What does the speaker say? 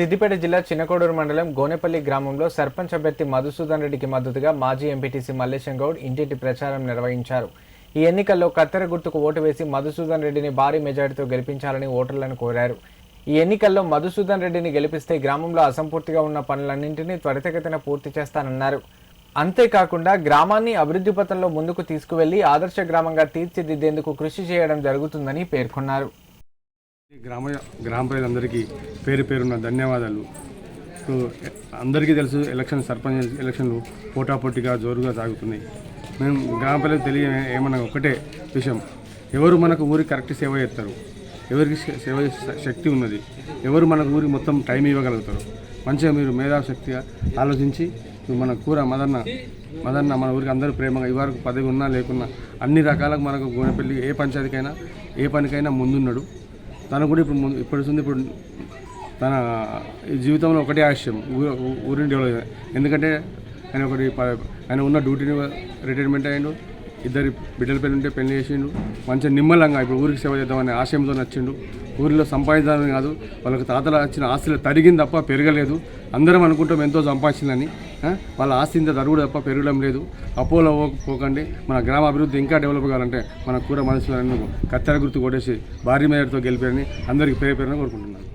సిద్దిపేట జిల్లా చిన్నకోడూరు మండలం గోనెపల్లి గ్రామంలో సర్పంచ్ అభ్యర్థి మధుసూదన్ రెడ్డికి మద్దతుగా మాజీ ఎంపీటీసీ మల్లేశం గౌడ్ ఇంటింటి ప్రచారం నిర్వహించారు. ఈ ఎన్నికల్లో కత్తెర గుర్తుకు ఓటు వేసి మధుసూదన్ రెడ్డిని భారీ మెజారిటీతో గెలిపించాలని ఓటర్లను కోరారు. ఈ ఎన్నికల్లో మధుసూదన్ రెడ్డిని గెలిపిస్తే గ్రామంలో అసంపూర్తిగా ఉన్న పనులన్నింటినీ త్వరితగతిన పూర్తి చేస్తానన్నారు. అంతేకాకుండా గ్రామాన్ని అభివృద్ధి పథంలో ముందుకు తీసుకువెళ్ళి ఆదర్శ గ్రామంగా తీర్చిదిద్దేందుకు కృషి చేయడం జరుగుతుందని పేర్కొన్నారు. గ్రామ గ్రామ ప్రజలందరికీ పేరు పేరున్న ధన్యవాదాలు. సో అందరికీ తెలుసు ఎలక్షన్ సర్పంచ్ ఎలక్షన్లు పోటాపోటీగా జోరుగా సాగుతున్నాయి. మేము గ్రామ ప్రజలకు తెలియ ఏమన్నా ఒకటే విషయం. ఎవరు మనకు ఊరికి కరెక్ట్ సేవ చేస్తారు? ఎవరికి సేవ శక్తి ఉన్నది? ఎవరు మనకు ఊరికి మొత్తం టైం ఇవ్వగలుగుతారు? మంచిగా మీరు మేధాశక్తిగా ఆలోచించి మన కూర మదన్న మదన్న మన ఊరికి అందరూ ప్రేమగా ఇవరకు పదవి ఉన్నా లేకున్నా అన్ని రకాలకు మనకు గోనెపల్లి ఏ పంచాయతీకైనా ఏ పనికైనా ముందున్నాడు. తను కూడా ఇప్పుడు ముందు ఇప్పుడు ఉంది ఇప్పుడు తన జీవితంలో ఒకటే ఆశయం ఊరు ఊరిని డెవలప్ ఎందుకంటే ఆయన ఒకటి ఆయన ఉన్న డ్యూటీని రిటైర్మెంట్ అయ్యిండు. ఇద్దరు బిడ్డల పెళ్ళి ఉంటే పెళ్ళి చేసిండు. మంచిగా నిమ్మలంగా ఇప్పుడు ఊరికి సేవ చేద్దామనే ఆశయంతో నచ్చిండు. ఊరిలో సంపాదించాలని కాదు వాళ్ళకి తాతలు వచ్చిన ఆస్తులు తరిగింది తప్ప పెరగలేదు. అందరం అనుకుంటాం ఎంతో సంపాదించిందని. వాళ్ళ ఆస్తి ఇంత తరుగుడు తప్ప పెరగడం లేదు. అపోలో పోకండి. మన గ్రామ అభివృద్ధి ఇంకా డెవలప్ కావాలంటే మన కూర మనసులను కత్తెర గుర్తు కొట్టేసి భారీ మేరతో గెలిపారని అందరికీ పేరు పేరున కోరుకుంటున్నాను.